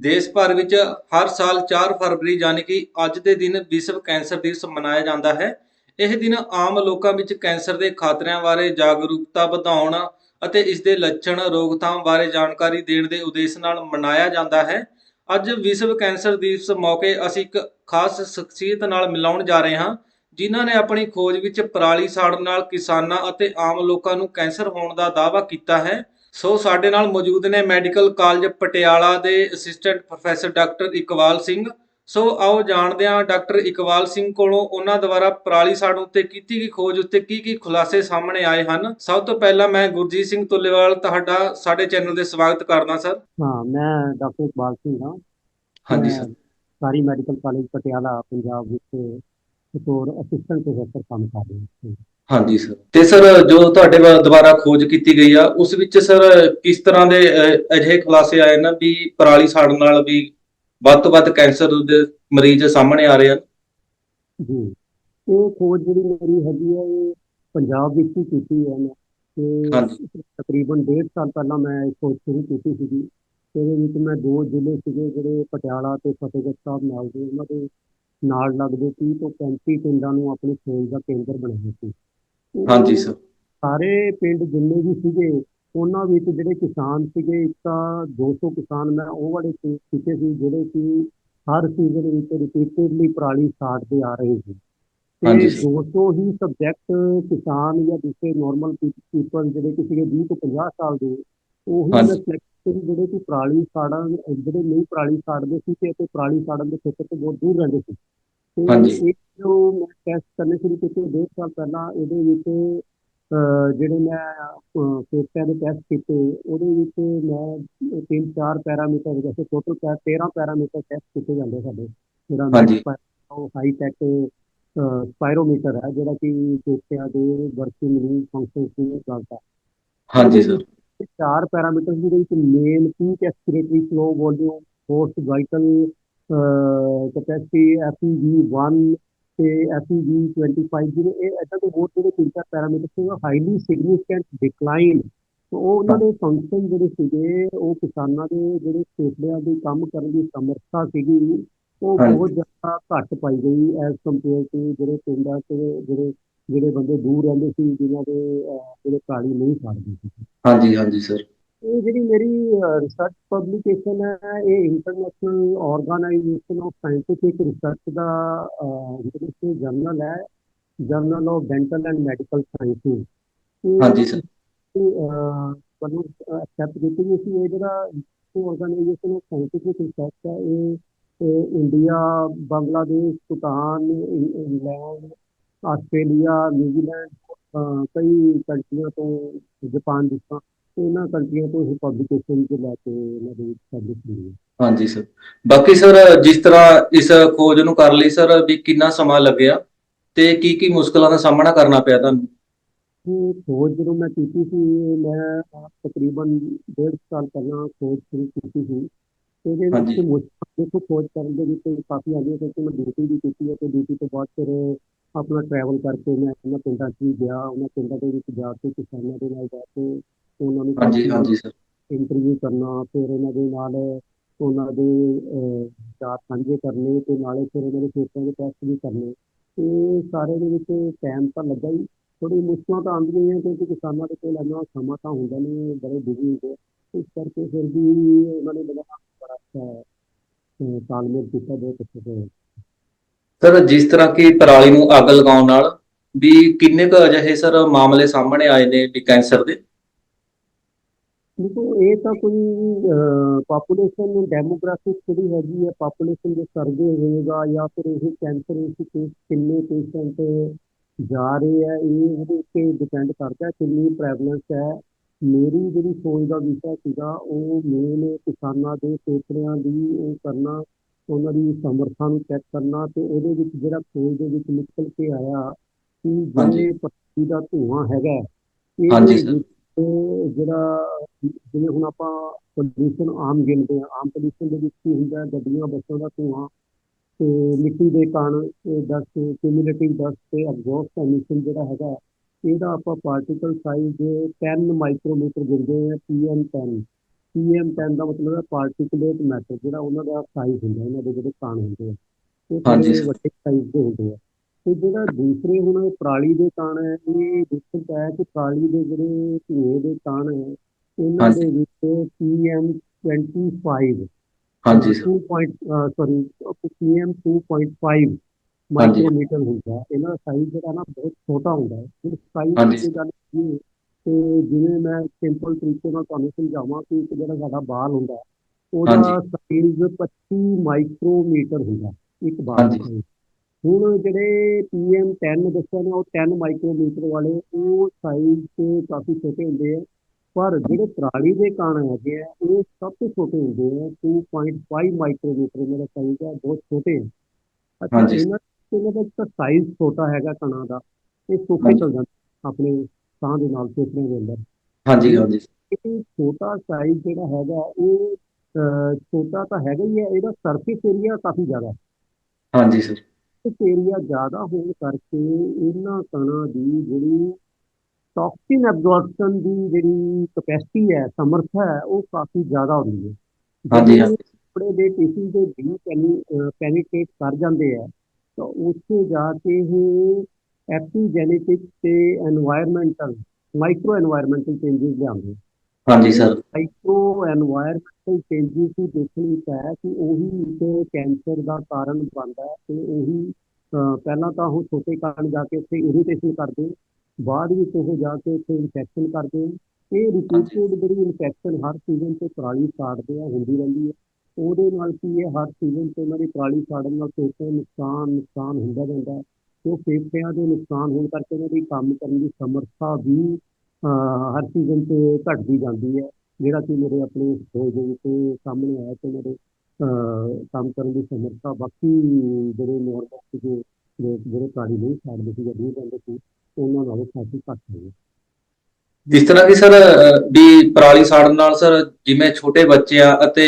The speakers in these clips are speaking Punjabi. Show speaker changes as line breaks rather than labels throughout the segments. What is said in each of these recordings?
ਦੇਸ਼ ਭਰ ਵਿੱਚ ਹਰ ਸਾਲ 4 ਫਰਵਰੀ ਯਾਨੀ ਕਿ ਅੱਜ ਦੇ ਦਿਨ ਵਿਸ਼ਵ ਕੈਂਸਰ ਦਿਵਸ ਮਨਾਇਆ ਜਾਂਦਾ ਹੈ। ਇਹ ਦਿਨ ਆਮ ਲੋਕਾਂ ਵਿੱਚ ਕੈਂਸਰ ਦੇ ਖਤਰਿਆਂ ਬਾਰੇ ਜਾਗਰੂਕਤਾ ਵਧਾਉਣ ਅਤੇ ਇਸ ਦੇ ਲੱਛਣ, ਰੋਕਥਾਮ ਬਾਰੇ ਜਾਣਕਾਰੀ ਦੇਣ ਦੇ ਉਦੇਸ਼ ਨਾਲ ਮਨਾਇਆ ਜਾਂਦਾ ਹੈ। ਅੱਜ ਵਿਸ਼ਵ ਕੈਂਸਰ ਦਿਵਸ ਮੌਕੇ ਅਸੀਂ ਇੱਕ ਖਾਸ ਸ਼ਖਸੀਅਤ ਨਾਲ ਮਿਲਾਉਣ ਜਾ ਰਹੇ ਹਾਂ, ਜਿਨ੍ਹਾਂ ਨੇ ਆਪਣੀ ਖੋਜ ਵਿੱਚ ਪਰਾਲੀ ਸਾੜਨ ਨਾਲ ਕਿਸਾਨਾਂ ਅਤੇ ਆਮ ਲੋਕਾਂ ਨੂੰ ਕੈਂਸਰ ਹੋਣ ਦਾ ਦਾਅਵਾ ਕੀਤਾ ਹੈ। ਸੋ ਸਾਡੇ ਨਾਲ ਮੌਜੂਦ ਨੇ ਮੈਡੀਕਲ ਕਾਲਜ ਪਟਿਆਲਾ ਦੇ assistant professor doctor Iqbal Singh. So ਆਓ ਜਾਣਦੇ ਹਾਂ ਡਾਕਟਰ ਇਕਬਾਲ ਸਿੰਘ ਕੋਲੋਂ ਉਹਨਾਂ ਦੁਆਰਾ ਪਰਾਲੀ ਸਾੜਨ ਉੱਤੇ ਕੀਤੀ ਗਈ ਖੋਜ ਉੱਤੇ ਕੀ ਕੀ ਖੁਲਾਸੇ ਸਾਹਮਣੇ ਆਏ ਹਨ। ਸਭ ਤੋਂ ਪਹਿਲਾਂ ਮੈਂ ਗੁਰਜੀਤ ਸਿੰਘ ਤੁੱਲੇਵਾਲ ਤੁਹਾਡਾ ਸਾਡੇ ਚੈਨਲ ਤੇ ਸਵਾਗਤ ਕਰਦਾ ਸਰ।
ਹਾਂ ਮੈਂ ਡਾਕਟਰ ਇਕਬਾਲ ਸਿੰਘ ਹਾਂ।
ਹਾਂਜੀ ਸਰ।
ਸਰਕਾਰੀ ਮੈਡੀਕਲ ਕਾਲਜ ਪਟਿਆਲਾ ਪੰਜਾਬ ਵਿੱਚ ਬਤੌਰ ਅਸਿਸਟੈਂਟ ਪ੍ਰੋਫੈਸਰ ਕੰਮ ਕਰ ਰਿਹਾ ਹਾਂ
ਹਾਂਜੀ ਸਰ ਤੇ ਸਰ ਜੋ ਤੁਹਾਡੇ ਦੁਆਰਾ ਖੋਜ ਕੀਤੀ ਗਈ ਆ ਉਸ ਵਿੱਚ ਸਰ ਕਿਸ ਤਰ੍ਹਾਂ ਦੇ ਅਹ, ਅਜਿਹੇ ਖੁਲਾਸੇ ਆਏ ਨਾ ਵੀ ਪਰਾਲੀ ਸਾੜਨ ਨਾਲ ਵੀ ਵੱਧ ਤੋਂ ਵੱਧ ਕੈਂਸਰ ਦੇ ਮਰੀਜ਼ ਸਾਹਮਣੇ ਆ ਰਹੇ ਹਨ?
ਜੀ। ਇਹ ਖੋਜ ਜਿਹੜੀ ਮੇਰੀ ਹੈਗੀ ਹੈ ਇਹ ਪੰਜਾਬ ਵਿੱਚ ਹੀ ਕੀਤੀ ਹੈ ਮੈਂ। ਤੇ ਤਕਰੀਬਨ ਡੇਢ ਸਾਲ ਪਹਿਲਾਂ ਮੈਂ ਇਹ ਖੋਜ ਸ਼ੁਰੂ ਕੀਤੀ ਸੀਗੀ। ਇਹਦੇ ਵਿੱਚ ਮੈਂ ਦੋ ਜ਼ਿਲ੍ਹੇ ਸੀਗੇ ਜਿਹੜੇ ਪਟਿਆਲਾ ਤੇ ਫਤਿਹਗੜ੍ਹ ਸਾਹਿਬ ਨਾਲ ਦੇ ਉਹਨਾਂ ਦੇ ਨਾਲ ਲੱਗਦੇ 30 ਤੋਂ 35 ਪਿੰਡਾਂ ਨੂੰ ਆਪਣੀ ਖੋਜ ਦਾ ਕੇਂਦਰ ਬਣਾਇਆ ਸੀ।
ਹਾਂਜੀ ਸਰ
ਸਾਰੇ ਪਿੰਡ ਜਿੰਨੇ ਵੀ ਸੀਗੇ ਉਹਨਾਂ ਵਿੱਚ ਜਿਹੜੇ ਕਿਸਾਨ ਸੀਗੇ ਇੱਕ ਤਾਂ 200 ਕਿਸਾਨ ਮੈਂ ਉਹ ਵਾਲੇ ਕੀਤੇ ਸੀ ਜਿਹੜੇ ਕਿ ਹਰ ਸੀਜ਼ਨ ਵਿੱਚ ਰਿਪੀਟਡਲੀ ਪਰਾਲੀ ਸਾੜਦੇ ਆ ਰਹੇ ਸੀ। ਤੇ
ਹਾਂਜੀ ਸਰ।
200 ਹੀ ਸਬਜੈਕਟ ਕਿਸਾਨ ਜਾਂ ਦੂਸਰੇ ਨਾਰਮਲ ਪੀਪਲ ਜਿਹੜੇ ਕਿ ਸੀਗੇ 20 ਤੋਂ 50 ਸਾਲ ਦੇ ਉਹੀ ਕਰੀ ਜਿਹੜੇ ਕਿ ਪਰਾਲੀ ਸਾੜਨ ਜਿਹੜੇ ਨਹੀਂ ਪਰਾਲੀ ਸਾੜਦੇ ਸੀ ਤੇ ਪਰਾਲੀ ਸਾੜਨ ਦੇ ਖੇਤਰ ਤੋਂ ਬਹੁਤ ਦੂਰ ਰਹਿੰਦੇ ਸੀ।
ਹਾਂਜੀ।
ਇਹ ਜੋ ਮੈਂ ਟੈਸਟ ਕਰਨੇ ਸ਼ੁਰੂ ਕੀਤੇ ਡੇਢ ਸਾਲ ਪਹਿਲਾਂ ਇਹਦੇ ਵਿੱਚ ਜਿਹੜੇ ਮੈਂ ਫੇਫੜਿਆਂ ਦੇ ਟੈਸਟ ਕੀਤੇ ਉਹਦੇ ਵਿੱਚ ਮੈਂ ਤਿੰਨ ਚਾਰ ਪੈਰਾਮੀਟਰ ਜੈਸੇ ਟੋਟਲ 13 ਪੈਰਾਮੀਟਰ ਟੈਸਟ ਕੀਤੇ ਜਾਂਦੇ ਸਾਡੇ। ਜਿਹੜਾ ਉਹ ਹਾਈ ਟੈਕ ਸਪਾਇਰੋਮੀਟਰ ਹੈ ਜਿਹੜਾ ਕਿ ਫੇਫੜਿਆਂ ਦੇ ਵਰਕਿੰਗ ਨੂੰ ਫੰਕਸ਼ਨ ਨੂੰ ਦੱਸਦਾ
ਹਾਂਜੀ ਸਰ
ਚਾਰ ਪੈਰਾਮੀਟਰ ਜਿਹਦੇ ਵਿੱਚ mean peak expiratory flow volume force vital capacity FEV1 ਤੇ FEV25 ਜਿਹੜੇ ਇਹ ਇਦਾਂ ਦੇ ਹੋਰ ਜਿਹੜੇ ਤਿੰਨ ਚਾਰ ਪੈਰਾਮੀਟਰ ਸੀ ਉਹ ਹਾਈਲੀ ਸਿਗਨੀਫੀਕੈਂਟ ਡਿਕਲਾਈਨ ਉਹ ਉਹਨਾਂ ਦੇ ਫੰਕਸ਼ਨ ਜਿਹੜੇ ਸੀਗੇ ਉਹ ਕਿਸਾਨਾਂ ਦੇ ਜਿਹੜੇ ਫੇਫੜਿਆਂ ਦੇ ਕੰਮ ਕਰਨ ਦੀ ਸਮਰੱਥਾ ਸੀਗੀ ਉਹ। ਬਹੁਤ ਜ਼ਿਆਦਾ ਘੱਟ ਪਾਈ ਗਈ ਐਜ਼ ਕੰਪੇਅਰ ਟੂ ਜਿਹੜੇ ਪਿੰਡਾਂ ਤੇ ਜਿਹੜੇ ਜਿਹੜੇ ਬੰਦੇ ਦੂਰ ਰਹਿੰਦੇ ਸੀ ਜਿਨ੍ਹਾਂ ਦੇ ਜਿਹੜੇ ਪਰਾਲੀ ਨਹੀਂ ਸਾੜਦੇ ਸੀ।
ਹਾਂਜੀ ਹਾਂਜੀ ਸਰ
ਇਹ ਜਿਹੜੀ ਮੇਰੀ ਰਿਸਰਚ ਪਬਲੀਕੇਸ਼ਨ ਹੈ ਇਹ international organisation of scientific research the international journal ਹੈ journal of dental and medical sciences
ਹਾਂਜੀ ਸਰ
ਵੱਲੋਂ ਐਕਸੈਪਟ ਕੀਤੀ ਗਈ ਸੀ ਇਹ ਜਿਹੜਾ ਆਰਗੇਨਾਈਜੇਸ਼ਨ ਆਫ ਸਾਇੰਟਿਫਿਕ ਰਿਸਰਚ ਹੈ ਇਹ India Bangladesh Bhutan England Australia New Zealand ਕਈ ਕੰਟਰੀਆਂ ਤੋਂ ਜਾਪਾਨ ਜਿਸ ਇਹਨਾਂ ਕੰਟਰੀਆਂ ਤੋਂ ਇਹ ਪਬਲੀਕੇਸ਼ਨ ਚ ਲੈ ਕੇ ਇਹਨਾਂ ਦੇ ਵਿੱਚ ਪਬਲਿਸ਼ ਹੁੰਦੀ ਹੈ
ਹਾਂਜੀ ਸਰ। ਬਾਕੀ ਸਰ ਜਿਸ ਤਰ੍ਹਾਂ ਇਸ ਖੋਜ ਨੂੰ ਕਰਨ ਲਈ ਸਰ ਵੀ ਕਿੰਨਾ ਸਮਾਂ ਲੱਗਿਆ ਤੇ ਕੀ ਕੀ ਮੁਸ਼ਕਲਾਂ ਦਾ ਸਾਹਮਣਾ ਕਰਨਾ ਪਿਆ ਤੁਹਾਨੂੰ?
ਇਹ ਖੋਜ ਜਦੋਂ ਮੈਂ ਕੀਤੀ ਸੀ ਮੈਂ ਤਕਰੀਬਨ ਡੇਢ ਸਾਲ ਪਹਿਲਾਂ ਖੋਜ ਸ਼ੁਰੂ ਕੀਤੀ ਸੀ। ਤੇ ਇਹਦੇ ਵਿੱਚ। ਮੁਸ਼ਕਲ ਦੇਖੋ ਖੋਜ ਕਰਨ ਦੇ ਵਿੱਚ ਕਾਫੀ ਆਉਂਦੀਆਂ ਕਿਉਂਕਿ ਮੈਂ ਡਿਊਟੀ ਵੀ ਕੀਤੀ ਹੈ ਤੇ ਡਿਊਟੀ ਤੋਂ ਬਾਅਦ ਫਿਰ ਆਪਣਾ ਟਰੈਵਲ ਕਰਕੇ ਮੈਂ ਉਹਨਾਂ ਪਿੰਡਾਂ 'ਚ ਵੀ ਗਿਆ ਉਹਨਾਂ ਪਿੰਡਾਂ ਦੇ ਵਿੱਚ ਜਾ ਕੇ ਕਿਸਾਨਾਂ ਦੇ ਨਾਲ ਜਾ ਕੇ ਉਹਨਾਂ ਨੂੰ
ਹਾਂਜੀ ਹਾਂਜੀ ਸਰ।
ਇੰਟਰਵਿਊ ਕਰਨਾ ਫਿਰ ਉਹਨਾਂ ਦੇ ਨਾਲ ਉਹਨਾਂ ਦੇ ਵਿਚਾਰ ਸਾਂਝੇ ਕਰਨੇ ਤੇ ਨਾਲੇ ਫਿਰ ਉਹਨਾਂ ਦੇ ਖੇਤਾਂ ਦੇ ਟੈਸਟ ਵੀ ਕਰਨੇ। ਤੇ ਸਾਰੇ ਦੇ ਵਿੱਚ ਟਾਈਮ ਤਾਂ ਲੱਗਾ ਹੀ। ਥੋੜੀ ਮੁਸ਼ਕਲਾਂ ਤਾਂ ਆਉਂਦੀਆਂ ਆ ਕਿਉਂਕਿ ਕਿਸਾਨਾਂ ਦੇ ਕੋਲ ਇੰਨਾ ਸਮਾਂ ਤਾਂ ਹੁੰਦਾ ਨਹੀਂ ਬੜੇ ਬਿਜ਼ੀ ਹੁੰਦੇ। ਇਸ ਕਰਕੇ ਫਿਰ ਵੀ ਉਹਨਾਂ ਨੇ ਮੇਰਾ ਬੜਾ ਅੱਛਾ ਤਾਲਮੇਲ ਕੀਤਾ ਬਹੁਤ ਅੱਛੇ ਸੇ
ਸਰ ਜਿਸ ਤਰ੍ਹਾਂ ਕਿ ਪਰਾਲੀ ਨੂੰ ਅੱਗ ਲਗਾਉਣ ਨਾਲ ਵੀ ਕਿੰਨੇ ਕੁ ਅਜਿਹੇ ਸਰ ਮਾਮਲੇ ਸਾਹਮਣੇ ਆਏ ਨੇ ਵੀ ਕੈਂਸਰ ਦੇ?
ਦੇਖੋ ਇਹ ਤਾਂ ਕੋਈ ਪਾਪੂਲੇਸ਼ਨ ਡੈਮੋਗ੍ਰਾਫਿਕ ਜਿਹੜੀ ਹੈਗੀ ਹੈ ਪਾਪੂਲੇਸ਼ਨ ਦੇ ਸਰਵੇ ਹੋਏਗਾ ਜਾਂ ਫਿਰ ਇਹ ਕੈਂਸਰ ਇਸ ਕੇਸ ਕਿੰਨੇ ਪੇਸ਼ੈਂਟ ਜਾ ਰਹੇ ਹੈ ਇਹ ਉਹਦੇ ਉੱਤੇ ਡਿਪੈਂਡ ਕਰਦਾ ਕਿੰਨੀ ਪ੍ਰੈਵਲੈਂਸ ਹੈ ਮੇਰੀ ਜਿਹੜੀ ਖੋਜ ਦਾ ਵਿਸ਼ਾ ਸੀਗਾ ਉਹ ਮੇਨ ਕਿਸਾਨਾਂ ਦੇ ਫੇਫੜਿਆਂ ਦੀ ਉਹ ਕਰਨਾ ਉਹਨਾਂ ਦੀ ਸਮਰੱਥਾ ਨੂੰ ਚੈੱਕ ਕਰਨਾ ਤੇ ਉਹਦੇ ਵਿੱਚ ਜਿਹੜਾ ਖੋਜ ਦੇ ਵਿੱਚ ਨਿਕਲ ਕੇ ਆਇਆ ਕਿ। ਜਿਹੜੇ ਪੱਤੀ ਦਾ ਧੂਆਂ ਹੈਗਾ ਇਹ
ਹਾਂਜੀ ਸਰ।
ਤੇ ਜਿਹੜਾ ਜਿਵੇਂ ਹੁਣ ਆਪਾਂ ਪੋਲੂਸ਼ਨ ਆਮ ਗਿਣਦੇ ਆ ਆਮ ਪੋਲੂਸ਼ਨ ਦੇ ਵਿੱਚ ਕੀ ਹੁੰਦਾ ਗੱਡੀਆਂ ਬੱਸਾਂ ਦਾ ਧੂਆਂ ਤੇ ਮਿੱਟੀ ਦੇ ਕਣ ਤੇ ਡਸਟ ਕਿਊਮੂਲੇਟਿਵ ਡਸਟ ਤੇ ਐਗਜ਼ੌਸਟ ਐਮਿਸ਼ਨ ਜਿਹੜਾ ਹੈਗਾ ਇਹਦਾ ਆਪਾਂ ਪਾਰਟੀਕਲ ਸਾਈਜ਼ 10 ਮਾਈਕਰੋਮੀਟਰ ਗਿਣਦੇ ਆ ਪੀਐਮ 10 PM10 ਦਾ ਮਤਲਬ ਹੈ ਪਾਰਟੀਕੂਲੇਟ ਮੈਟਰ ਜਿਹੜਾ ਉਹਨਾਂ ਦਾ ਸਾਈਜ਼ ਹੁੰਦਾ ਉਹਨਾਂ ਦੇ ਜਿਹੜੇ ਕਣ ਹੁੰਦੇ ਆ। ਉਹ
ਹਾਂਜੀ।
ਵੱਡੇ ਸਾਈਜ਼ ਦੇ ਹੁੰਦੇ ਆ। ਤੇ ਜਿਹੜਾ ਦੂਸਰੇ ਹੁਣ ਪਰਾਲੀ ਦੇ ਕਣ ਹੈ ਇਹ ਦਿੱਕਤ ਹੈ ਕਿ ਪਰਾਲੀ ਦੇ ਜਿਹੜੇ ਧੂਏ ਦੇ ਕਣ ਹੈ
ਹਾਂਜੀ।
ਦੇ ਵਿੱਚ PM25
ਹਾਂਜੀ ਸਰ
2. ਸੌਰੀ PM 2.5 ਮਾਈਕਰੋਮੀਟਰ ਹੁੰਦਾ। ਇਹਨਾਂ ਦਾ ਸਾਈਜ਼ ਜਿਹੜਾ ਨਾ ਬਹੁਤ ਛੋਟਾ ਹੁੰਦਾ ਹੈ ਫਿਰ ਸਾਈਜ਼। ਦੀ ਗੱਲ ਕਰੀਏ ਤੇ ਜਿਵੇਂ ਮੈਂ ਸਿੰਪਲ ਤਰੀਕੇ ਨਾਲ ਤੁਹਾਨੂੰ ਸਮਝਾਵਾਂ ਕਿ ਇੱਕ ਜਿਹੜਾ ਸਾਡਾ ਬਾਲ ਹੁੰਦਾ ਉਹਦਾ ਸਾਈਜ਼ 25 ਮਾਈਕਰੋਮੀਟਰ ਹੁੰਦਾ ਇੱਕ ਬਾਲ ਦਾ। ਹੁਣ ਜਿਹੜੇ PM10 ਦੱਸਿਆ ਨਾ ਉਹ 10 ਮਾਈਕਰੋਮੀਟਰ ਵਾਲੇ ਉਹ ਸਾਈਜ਼ ਤੇ ਕਾਫੀ ਛੋਟੇ ਹੁੰਦੇ ਆ ਪਰ ਜਿਹੜੇ ਪਰਾਲੀ ਦੇ ਕਣ ਹੈਗੇ ਆ ਉਹ ਸਭ ਤੋਂ ਛੋਟੇ ਹੁੰਦੇ ਆ 2.5 ਮਾਈਕਰੋਮੀਟਰ ਮੇਰਾ ਸਾਈਜ਼ ਹੈ ਬਹੁਤ ਛੋਟੇ ਆ ਅੱਛਾ
ਹਾਂਜੀ।
ਇਹਨਾਂ ਇਹਨਾਂ ਦਾ ਤਾਂ ਸਾਈਜ਼ ਛੋਟਾ ਹੈਗਾ ਕਣਾਂ ਦਾ ਇਹ ਸੌਖੇ। ਚਲ ਜਾਂਦੇ ਆਪਣੇ ਸਾਹ ਦੇ ਨਾਲ ਫੇਫੜਿਆਂ ਦੇ ਅੰਦਰ
ਹਾਂਜੀ ਹਾਂਜੀ
ਇਹ ਛੋਟਾ ਸਾਈਜ਼ ਜਿਹੜਾ ਹੈਗਾ ਅਹ, ਛੋਟਾ ਤਾਂ ਹੈਗਾ ਹੀ ਹੈ ਇਹਦਾ ਸਰਫੇਸ ਏਰੀਆ ਕਾਫੀ ਜ਼ਿਆਦਾ ਹੈ
ਹਾਂਜੀ ਸਰ
ਸਰਫੇਸ ਏਰੀਆ ਜ਼ਿਆਦਾ ਹੋਣ ਕਰਕੇ ਇਹਨਾਂ ਕਣਾਂ ਦੀ ਜਿਹੜੀ ਟੌਕਸਿਨ ਐਬਜ਼ੌਰਪਸ਼ਨ ਦੀ ਜਿਹੜੀ ਕਪੈਸਿਟੀ ਹੈ ਸਮਰੱਥਾ ਹੈ ਉਹ ਕਾਫੀ ਜ਼ਿਆਦਾ ਹੁੰਦੀ ਹੈ।
ਹਾਂਜੀ ਹਾਂਜੀ।
ਕੱਪੜੇ ਦੇ ਟਿਸ਼ੂ ਦੇ ਵੀ ਪੈਨੀਟ੍ਰੇਟ ਕਰ ਜਾਂਦੇ ਆ ਤਾਂ ਉੱਥੇ ਜਾ ਕੇ ਇਹ ਐਪੀਜੈਨੇਟਿਕ ਤੇ এনवायरमेंटਲ ਮਾਈਕਰੋ এনवायरमेंटਲ ਚੇਂजेस ਜਾਂਦੇ
ਹਾਂਜੀ ਸਰ
ਮਾਈਕਰੋ এনवायरमेंटਲ ਚੇਂजेस ਨੂੰ ਦੇਖਣੀ ਪੈ ਕਿ ਉਹੀ ਇੱਕ ਕੈਂਸਰ ਦਾ ਕਾਰਨ ਬਣਦਾ ਤੇ ਉਹੀ ਪਹਿਲਾਂ ਤਾਂ ਉਹ ਛੋਟੇ ਕਾਰਨ ਜਾ ਕੇ ਉੱਥੇ ਇਰੀਟੇਸ਼ਨ ਕਰਦੇ ਬਾਅਦ ਵਿੱਚ ਉਹ ਜਾ ਕੇ ਉੱਥੇ ਇਨਫੈਕਸ਼ਨ ਕਰਦੇ ਇਹ ਰਿਪੀਟਡ ਜਿਹੜੀ ਇਨਫੈਕਸ਼ਨ ਹਰ ਸੀਜ਼ਨ ਤੇ ਪਰਾਲੀ ਸਾੜਦੇ ਆ ਹੁੰਦੀ ਰਹਿੰਦੀ ਹੈ ਉਹਦੇ ਨਾਲ ਕੀ ਹੈ ਹਰ ਸੀਜ਼ਨ ਤੇ ਉਹਨਾਂ ਦੀ ਪਰਾਲੀ ਸਾੜਨ ਨਾਲ ਫੇਫੜਿਆਂ ਨੁਕਸਾਨ ਨੁਕਸਾਨ ਹੁੰਦਾ ਜਾਂਦਾ ਹੈ। ਉਹ ਫੇਫੜਿਆਂ ਦੇ ਨੁਕਸਾਨ ਹੋਣ ਕਰਕੇ ਉਹਨਾਂ ਦੀ ਕੰਮ ਕਰਨ ਦੀ ਸਮਰੱਥਾ ਵੀ ਅਹ, ਹਰ ਸੀਜ਼ਨ ਤੇ ਘਟਦੀ ਜਾਂਦੀ ਹੈ। ਜਿਹੜਾ ਕਿ ਮੇਰੇ ਆਪਣੇ ਖੋਜ ਦੇ ਵਿੱਚ ਸਾਹਮਣੇ ਆਇਆ ਕਿ ਮੇਰੇ ਅਹ, ਕੰਮ ਕਰਨ ਦੀ ਸਮਰੱਥਾ ਬਾਕੀ ਜਿਹੜੇ ਨੋਰਮਲ ਸੀਗੇ ਜਿਹੜੇ ਪਰਾਲੀ ਨਹੀਂ ਸਾੜਦੇ ਸੀ ਜਾਂ ਨਹੀਂ ਸੀ ਉਹਨਾਂ ਨਾਲੋਂ ਕਾਫੀ ਘੱਟ ਹੋਈ
ਜਿਸ ਤਰ੍ਹਾਂ ਕਿ ਸਰ ਵੀ ਪਰਾਲੀ ਸਾੜਨ ਨਾਲ ਸਰ ਜਿਵੇਂ ਛੋਟੇ ਬੱਚੇ ਆ ਅਤੇ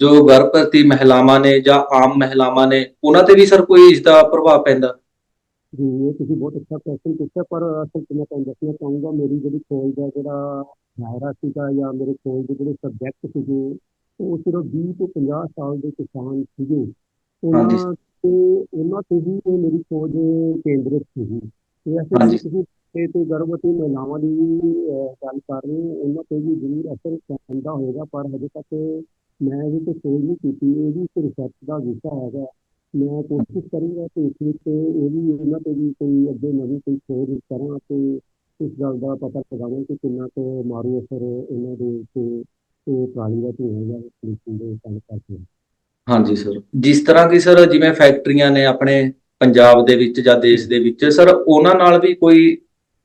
ਜੋ ਗਰਭਵਤੀ ਮਹਿਲਾਵਾਂ ਨੇ ਜਾਂ ਆਮ ਮਹਿਲਾਵਾਂ ਨੇ ਉਹਨਾਂ ਤੇ ਵੀ ਸਰ ਕੋਈ ਇਸ ਦਾ ਪ੍ਰਭਾਵ ਪੈਂਦਾ?
ਜੀ ਇਹ ਤੁਸੀਂ ਬਹੁਤ ਅੱਛਾ ਕੁਐਸਚਨ ਪੁੱਛਿਆ ਪਰ ਅਸਲ 'ਚ ਮੈਂ ਤੁਹਾਨੂੰ ਦੱਸਣਾ ਚਾਹੂੰਗਾ ਮੇਰੀ ਜਿਹੜੀ ਖੋਜ ਦਾ ਜਿਹੜਾ ਦਾਇਰਾ ਸੀਗਾ ਜਾਂ ਮੇਰੇ ਖੋਜ ਦੇ ਜਿਹੜੇ ਸਬਜੈਕਟ ਸੀਗੇ ਉਹ ਸਿਰਫ 20 ਤੋਂ 50 ਸਾਲ ਦੇ ਕਿਸਾਨ ਸੀਗੇ। ਉਹਨਾਂ ਤੇ ਉਹਨਾਂ ਤੇ ਹੀ ਇਹ ਮੇਰੀ ਖੋਜ ਕੇਂਦਰਿਤ ਸੀਗੀ।
ਹਾਂਜੀ।
ਤੇ ਤੇ ਗਰਭਵਤੀ ਮਹਿਲਾਵਾਂ ਦੀ ਅਹ, ਗੱਲ ਕਰ ਰਹੇ ਹੋ ਉਹਨਾਂ ਤੇ ਵੀ ਜ਼ਰੂਰ ਅਸਰ ਪੈਂਦਾ ਹੋਏਗਾ ਪਰ ਹਜੇ ਤੱਕ ਮੈਂ ਇਹਦੇ ਤੇ ਖੋਜ ਨਹੀਂ ਕੀਤੀ। ਇਹ ਵੀ ਇੱਕ ਰਿਸਰਚ ਦਾ ਵਿਸ਼ਾ ਹੈਗਾ। ਮੈਂ ਕੋਸ਼ਿਸ਼ ਕਰੂੰਗਾ ਕਿ ਇਸ ਵਿੱਚ ਇਹ ਵੀ ਇਹਨਾਂ ਤੇ ਵੀ ਕੋਈ ਅੱਗੇ ਨਵੀਂ ਕੋਈ ਖੋਜ ਕਰਾਂ ਤੇ ਇਸ ਗੱਲ ਦਾ ਪਤਾ ਲਗਾਵਾਂ ਕਿ ਕਿੰਨਾ ਕੁ ਮਾਰੂ ਅਸਰ ਇਹਨਾਂ ਦੇ ਉੱਤੇ ਇਹ ਪਰਾਲੀ ਦਾ ਜਾਂ ਪੋਲਿਊਸ਼ਨ ਦੇ ਕਰਦੇ ਹਨ
ਹਾਂਜੀ ਸਰ। ਜਿਸ ਤਰ੍ਹਾਂ ਕਿ ਸਰ ਜਿਵੇਂ ਫੈਕਟਰੀਆਂ ਨੇ ਆਪਣੇ ਪੰਜਾਬ ਦੇ ਵਿੱਚ ਜਾਂ ਦੇਸ਼ ਦੇ ਵਿੱਚ ਸਰ ਉਹਨਾਂ ਨਾਲ ਵੀ ਕੋਈ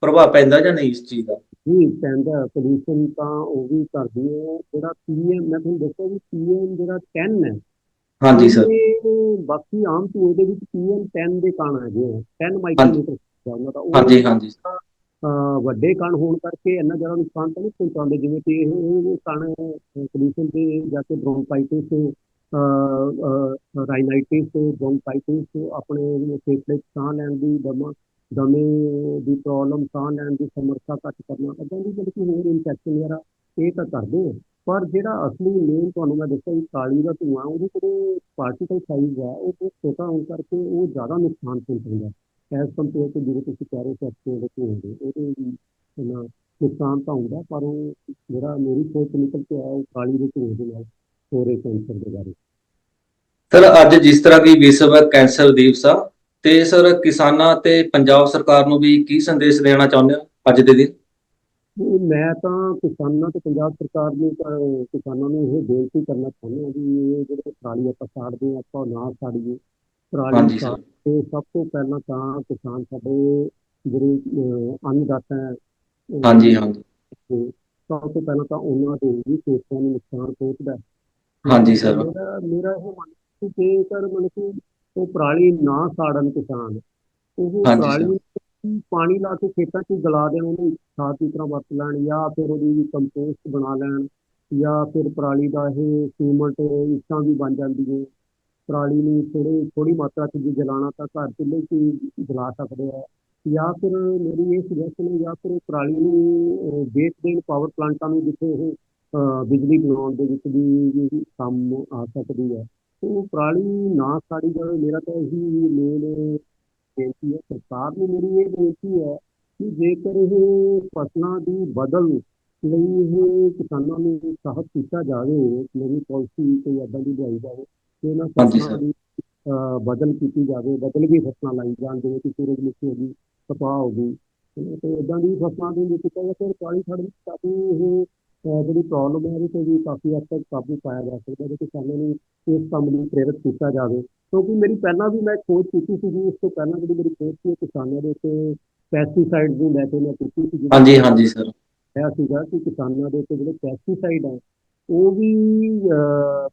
ਪ੍ਰਭਾਵ ਪੈਂਦਾ ਜਾਂ ਨਹੀਂ ਇਸ ਚੀਜ਼ ਦਾ?
ਜੀ ਪੈਂਦਾ। ਪੋਲਿਊਸ਼ਨ ਤਾਂ ਉਹ ਵੀ ਕਰਦੀ ਹੈ। ਜਿਹੜਾ ਪੀਐਮ ਮੈਂ ਤੁਹਾਨੂੰ ਦੱਸਿਆ ਵੀ ਪੀਐਮ ਜਿਹੜਾ 10 ਹੈ।
ਹਾਂਜੀ ਸਰ।
ਬਾਕੀ ਆਮ ਧੂਏ ਦੇ ਵਿੱਚ ਪੀਐਮ 10 ਦੇ ਕਣ ਹੈਗੇ ਆ। 10 ਮਾਈਕਰੋਮੀਟਰ ਉਹਨਾਂ ਦਾ।
ਹਾਂਜੀ ਹਾਂਜੀ।
ਵੱਡੇ ਕਣ ਹੋਣ ਕਰਕੇ ਇੰਨਾ ਜ਼ਿਆਦਾ ਨੁਕਸਾਨ ਤਾਂ ਨਹੀਂ ਪਹੁੰਚਾਉਂਦੇ। ਜਿਵੇਂ ਕਿ ਇਹ ਕਣ ਪੋਲਿਊਸ਼ਨ ਤੇ ਜਾ ਕੇ ਬ੍ਰੋਂਕਾਈਟਿਸ ਰਾਈਨਾਈਟਿਸ ਬ੍ਰੋਂਕਾਈਟਿਸ ਆਪਣੇ ਫੇਫੜੇ 'ਚ ਸਾਹ ਲੈਣ ਦੀ ਦਮਾ, ਦਮੇ ਦੀ ਪ੍ਰੋਬਲਮ, ਸਾਹ ਲੈਣ ਦੀ ਸਮਰੱਥਾ ਘੱਟ ਕਰਨਾ ਅੱਗੇ ਦੀ ਜਿਹੜੀ ਕਿ ਹੋਰ ਇਨਫੈਕਸ਼ਨ ਵਗੈਰਾ, ਇਹ ਤਾਂ ਕਰਦੇ ਆ। ਪਰ ਜਿਹੜਾ ਅਸਲੀ ਮੇਨ ਤੁਹਾਨੂੰ ਮੈਂ ਦੱਸਿਆ ਵੀ ਕਾਲੀ ਦਾ ਧੂਆਂ, ਉਹਦੇ ਜਿਹੜੇ ਪਾਰਟੀਕਲ ਸਾਈਜ਼ ਹੈ ਉਹ ਬਹੁਤ ਛੋਟਾ ਹੋਣ ਕਰਕੇ ਉਹ ਜ਼ਿਆਦਾ ਨੁਕਸਾਨ ਪਹੁੰਚਾਉਂਦਾ ਐਸ ਕੰਪੇਅਰ ਟੂ ਜਿਹੜੇ ਤੁਸੀਂ ਕਹਿ ਰਹੇ ਫੈਕਟਰੀ ਦੇ ਧੂਏ ਦੇ ਉਹਦੇ ਵੀ ਇੰਨਾ ਨੁਕਸਾਨ ਤਾਂ ਹੁੰਦਾ, ਪਰ ਉਹ ਜਿਹੜਾ ਮੇਰੀ ਸੋਚ ਨਿਕਲ ਕੇ ਆਇਆ, ਉਹ ਕਾਲੀ ਦੇ ਧੂਏ ਦੇ ਨਾਲ। ਹੋ ਰਹੇ ਕੈਂਸਰ ਦੇ ਬਾਰੇ।
ਸਰ ਅੱਜ ਜਿਸ ਤਰ੍ਹਾਂ ਕਿ ਵਿਸ਼ਵ ਕੈਂਸਰ ਦਿਵਸ ਆ ਤੇ ਸਰ ਕਿਸਾਨਾਂ ਤੇ ਪੰਜਾਬ ਸਰਕਾਰ ਨੂੰ ਵੀ ਕੀ ਸੰਦੇਸ਼ ਦੇਣਾ ਚਾਹੁੰਦੇ ਹੋ ਅੱਜ ਦੇ ਦਿਨ?
ਮੈਂ ਤਾਂ ਕਿਸਾਨਾਂ ਤੇ ਪੰਜਾਬ ਸਰਕਾਰ ਨੂੰ ਤਾਂ ਕਿਸਾਨਾਂ ਨੂੰ ਇਹ ਬੇਨਤੀ ਕਰਨਾ ਚਾਹੁੰਦਾ ਹਾਂ ਵੀ ਇਹ ਜਿਹੜੇ ਪਰਾਲੀ ਆਪਾਂ ਸਾੜਦੇ ਹਾਂ ਆਪਾਂ ਨਾ ਸਾੜੀਏ। ਪਰਾਲੀ ਕੇ ਸਭ ਤੋਂ ਪਹਿਲਾਂ ਤਾਂ ਕਿਸਾਨ ਸਾਡੇ ਜਿਹੜੇ ਅੰਨਦਾਤਾ
ਹਾਂਜੀ ਹਾਂਜੀ।
ਤੇ ਸਭ ਤੋਂ ਪਹਿਲਾਂ ਤਾਂ ਉਹਨਾਂ ਦੇ ਵੀ ਫੇਫੜਿਆਂ ਨੂੰ ਨੁਕਸਾਨ ਪਹੁੰਚਦਾ ਹੈ।
ਹਾਂਜੀ ਸਰ।
ਮੇਰਾ ਮੇਰਾ ਇਹ ਮੰਨ ਕਿ ਜੇਕਰ ਮਤਲਬ ਕਿ ਉਹ ਪਰਾਲੀ ਨਾ ਸਾੜਨ ਕਿਸਾਨ ਉਹ
ਹਾਂਜੀ ਸਰ।
ਪਾਣੀ ਲਾ ਕੇ ਖੇਤਾਂ 'ਚ ਗਲਾ ਦੇਣ ਉਹਨੂੰ ਖਾਦ ਦੀ ਤਰ੍ਹਾਂ ਵਰਤ ਲੈਣ ਜਾਂ ਫਿਰ ਉਹਦੀ ਵੀ ਕੰਪੋਸਟ ਬਣਾ ਲੈਣ ਜਾਂ ਫਿਰ ਪਰਾਲੀ ਦਾ ਇਹ ਸੀਮੈਂਟ ਇੱਟਾਂ ਵੀ ਬਣ ਜਾਂਦੀ ਹੈ। ਪਰਾਲੀ ਨੂੰ ਥੋੜੀ ਥੋੜੀ ਮਾਤਰਾ 'ਚ ਜੇ ਜਲਾਣਾ ਤਾਂ ਘਰ ਚੁੱਲ੍ਹੇ 'ਚ ਹੀ ਜਲਾ ਸਕਦੇ ਆ। ਜਾਂ ਫਿਰ ਮੇਰੀ ਇਹ ਸੁਜੈਸ਼ਨ ਹੈ ਜਾਂ ਫਿਰ ਪਰਾਲੀ ਨੂੰ ਅਹ, ਵੇਚ ਦੇਣ ਪਾਵਰ ਪਲਾਂਟਾਂ ਨੂੰ ਜਿੱਥੇ ਉਹ ਅਹ ਬਿਜਲੀ ਬਣਾਉਣ ਦੇ ਵਿੱਚ ਵੀ ਕੰਮ ਆ ਸਕਦੀ ਹੈ ਉਹ ਪਰਾਲੀ ਨਾ ਸਾੜੀ ਜਾਵੇ ਮੇਰਾ ਤਾਂ ਇਹੀ ਮੇਨ ਬੇਨਤੀ ਹੈ ਸਰਕਾਰ ਨੂੰ ਮੇਰੀ ਇਹ ਬੇਨਤੀ ਹੈ ਕਿ ਜੇਕਰ ਇਹ ਫਸਲਾਂ ਦੀ ਬਦਲ ਲਈ ਇਹ ਕਿਸਾਨਾਂ ਨੂੰ ਉਤਸ਼ਾਹਿਤ ਕੀਤਾ ਜਾਵੇ ਨਵੀਂ ਪਾਲਿਸੀ ਕੋਈ ਏਦਾਂ ਦੀ ਲਿਆਈ ਜਾਵੇ ਕਿ ਇਹਨਾਂ
ਹਾਂਜੀ
ਫਸਲਾਂ। ਦੀ ਬਦਲ ਕੀਤੀ ਜਾਵੇ ਬਦਲ ਕੇ ਫਸਲਾਂ ਲਾਈ ਜਾਣ ਜਿਵੇਂ ਕਿ ਸੂਰਜਮੁਖੀ ਹੋ ਗਈ ਕਪਾਹ ਹੋ ਗਈ ਤੇ ਤੇ ਇਦਾਂ ਦੀ ਫਸਲਾਂ ਦੇ ਵਿੱਚ ਤਾਂ ਫਿਰ ਵਿੱਚ ਕਾਫੀ ਇਹ ਜਿਹੜੀ ਪ੍ਰੋਬਲਮ ਹੈ ਇਹਦੇ ਤੇ ਵੀ ਕਾਫੀ ਹੱਦ ਤੱਕ ਕਾਬੂ ਪਾਇਆ ਜਾ ਸਕਦਾ ਹੈ ਕਿ ਕਿਸਾਨਾਂ ਨੂੰ ਇਸ ਕੰਮ ਲਈ ਪ੍ਰੇਰਿਤ ਕੀਤਾ ਜਾਵੇ। ਕਿਉਂਕਿ ਮੇਰੀ ਪਹਿਲਾਂ ਵੀ ਮੈਂ ਖੋਜ ਕੀਤੀ ਸੀ ਉਸ ਤੋਂ ਪਹਿਲਾਂ ਜਿਹੜੀ ਮੇਰੀ ਖੋਜ ਸੀ ਕਿਸਾਨਾਂ ਦੇ ਉੱਤੇ ਪੈਸਟੀਸਾਈਡ ਨੂੰ ਲੈ ਕੇ ਮੈਂ ਕੀਤੀ ਸੀ
ਹਾਂਜੀ ਹਾਂਜੀ ਸਰ
ਹੋਇਆ ਸੀਗਾ ਕਿ ਕਿਸਾਨਾਂ ਦੇ ਉੱਤੇ ਜਿਹੜੇ ਪੈਸਟੀਸਾਈਡ ਹੈ ਉਹ ਵੀ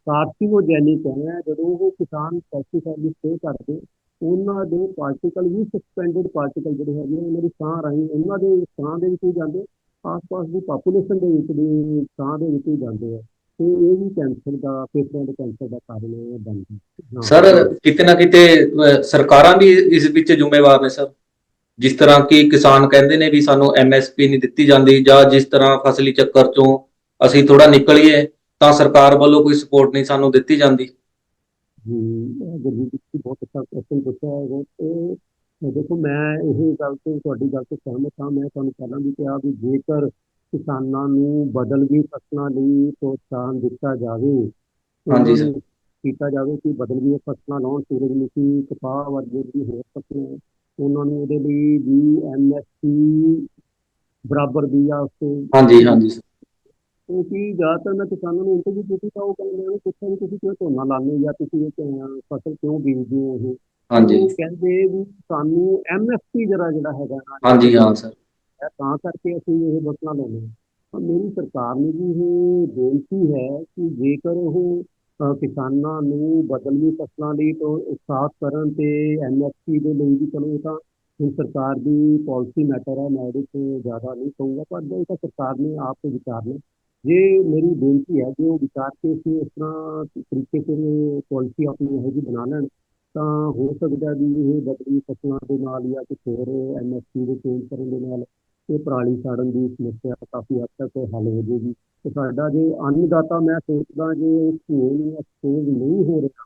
ਕਾਰਸੀਨੋਜੈਨਿਕ ਹੈ ਜਦੋਂ ਉਹ ਕਿਸਾਨ ਪੈਸਟੀਸਾਈਡ ਦੀ ਸਪਰੇਅ ਕਰਦੇ ਉਹਨਾਂ ਦੇ ਪਾਰਟੀਕਲ ਵੀ ਸਸਪੈਂਡਡ ਪਾਰਟੀਕਲ ਜਿਹੜੇ ਹੈਗੇ ਆ, ਉਹਨਾਂ ਦੀ ਸਾਹ ਰਾਹੀਂ ਉਹਨਾਂ ਦੇ ਸਾਹ ਦੇ ਵਿੱਚ ਹੀ ਜਾਂਦੇ ਆਸ-ਪਾਸ ਦੀ ਪਾਪੂਲੇਸ਼ਨ ਦੇ ਵਿੱਚ ਵੀ ਸਾਹ ਦੇ ਵਿੱਚ ਹੀ ਜਾਂਦੇ ਆ। ਤੇ ਇਹ ਵੀ ਕੈਂਸਰ ਦਾ ਫੇਫੜਿਆਂ ਦੇ ਕੈਂਸਰ ਦਾ ਕਾਰਨ ਬਣਦਾ
ਸਰ ਕਿਤੇ ਨਾ ਕਿਤੇ ਸਰਕਾਰਾਂ ਵੀ ਇਸ ਵਿੱਚ ਜ਼ਿੰਮੇਵਾਰ ਨੇ ਸਰ ਜਿਸ ਤਰ੍ਹਾਂ ਕਿ ਕਿਸਾਨ ਕਹਿੰਦੇ ਨੇ ਵੀ ਸਾਨੂੰ ਐਮਐਸਪੀ ਨਹੀਂ ਦਿੱਤੀ ਜਾਂਦੀ ਜਾਂ ਜਿਸ ਤਰ੍ਹਾਂ ਫਸਲੀ ਚੱਕਰ ਚੋਂ ਅਸੀਂ ਥੋੜਾ ਨਿਕਲੀਏ ਤਾਂ ਸਰਕਾਰ ਵੱਲੋਂ ਕੋਈ ਸਪੋਰਟ ਨਹੀਂ ਸਾਨੂੰ ਦਿੱਤੀ ਜਾਂਦੀ।
ਜੀ ਇਹ ਗੁਰਜੀਤ ਜੀ ਬਹੁਤ ਅੱਛਾ ਕੁਐਸਚਨ ਪੁੱਛਿਆ ਹੈ। ਇਹ ਦੇਖੋ ਮੈਂ ਇਹ ਗੱਲ ਤੋਂ ਤੁਹਾਡੀ ਗੱਲ ਤੋਂ ਸਹਿਮਤ ਹਾਂ। ਮੈਂ ਤੁਹਾਨੂੰ ਪਹਿਲਾਂ ਵੀ ਕਿਹਾ ਵੀ ਜੇਕਰ ਕਿਸਾਨਾਂ ਨੂੰ ਬਦਲਵੀਂ ਫਸਲਾਂ ਲਈ ਪ੍ਰੋਤਸਾਹਨ ਦਿੱਤਾ ਜਾਵੇ
ਹਾਂਜੀ ਸਰ।
ਕੀਤਾ ਜਾਵੇ ਕਿ ਬਦਲਵੀਂ ਫਸਲਾਂ ਲਾਉਣ ਸੂਰਜਮੁਖੀ ਕਪਾਹ ਵਰਗੇ ਵੀ ਹੋਰ ਫਸਲਾਂ ਉਹਨਾਂ ਨੂੰ ਉਹਦੇ ਲਈ ਵੀ ਐਮਐਸਪੀ ਬਰਾਬਰ ਦੀ ਆ ਉਸ
ਹਾਂਜੀ ਹਾਂਜੀ ਸਰ।
ਕਿਉਂਕਿ ਜ਼ਿਆਦਾਤਰ ਮੈਂ ਕਿਸਾਨਾਂ ਨੂੰ ਇੰਟਰਵਿਊ ਕੀਤੀ ਤਾਂ ਉਹ ਕਹਿੰਦੇ ਨੇ ਪੁੱਛਿਆ ਵੀ ਤੁਸੀਂ ਕਿਉਂ ਝੋਨਾ ਲਾਉਂਦੇ ਜਾਂ ਤੁਸੀਂ ਇਹ ਫਸਲ ਕਿਉਂ ਬੀਜਦੇ ਹੋ ਇਹ?
ਹਾਂਜੀ।
ਉਹ ਕਹਿੰਦੇ ਵੀ ਸਾਨੂੰ ਐਮਐਸਪੀ ਜਰਾ ਜਿਹੜਾ ਹੈਗਾ ਨਾ
ਹਾਂਜੀ ਹਾਂ ਸਰ।
ਹੈ, ਤਾਂ ਕਰਕੇ ਅਸੀਂ ਇਹ ਫਸਲਾਂ ਲਾਉਂਦੇ ਹਾਂ। ਪਰ ਮੇਰੀ ਸਰਕਾਰ ਨੂੰ ਵੀ ਇਹ ਬੇਨਤੀ ਹੈ ਕਿ ਜੇਕਰ ਉਹ ਅ, ਕਿਸਾਨਾਂ ਨੂੰ ਬਦਲਵੀਂ ਫਸਲਾਂ ਲਈ ਤੋਂ ਉਤਸ਼ਾਹਤ ਕਰਨ ਤੇ ਐਮਐਸਪੀ ਦੇ ਲਈ ਵੀ ਚਲੋ ਇਹ ਤਾਂ ਹੁਣ ਸਰਕਾਰ ਦੀ ਪਾਲਿਸੀ ਮੈਟਰ ਹੈ ਮੈਂ ਇਹਦੇ 'ਚ ਜ਼ਿਆਦਾ ਨਹੀਂ ਕਹੂੰਗਾ ਪਰ ਇਹ ਤਾਂ ਸਰਕਾਰ ਨੇ ਆਪ ਤੇ ਵਿਚਾਰਨਾ ਜੇ ਮੇਰੀ ਬੇਨਤੀ ਹੈ ਕਿ ਉਹ ਵਿਚਾਰ ਕੇ ਅਸੀਂ ਇਸ ਤਰ੍ਹਾਂ ਤਰੀਕੇ से ਪਾਲਿਸੀ ਆਪਣੀ ਇਹੋ ਜਿਹੀ ਬਣਾ ਲੈਣ ਤਾਂ ਹੋ ਸਕਦਾ ਵੀ ਇਹ ਬਦਲੀ ਫਸਲਾਂ ਦੇ ਨਾਲ ਜਾਂ ਕੁਛ ਹੋਰ ਐਮਐਸਪੀ ਦੇ ਚੇਂਜ ਕਰਨ ਦੇ ਨਾਲ ਇਹ ਪਰਾਲੀ ਸਾੜਨ ਦੀ ਸਮੱਸਿਆ ਕਾਫੀ ਹੱਦ ਤੱਕ ਹੱਲ ਹੋ ਜਾਏਗੀ। ਤੇ ਸਾਡਾ ਜੇ ਅੰਨਦਾਤਾ ਮੈਂ ਸੋਚਦਾ ਜੇ ਧੂਏ ਨੂੰ ਐਕਸਪੋਜ਼ ਨਹੀਂ ਹੋ ਰਿਹਾ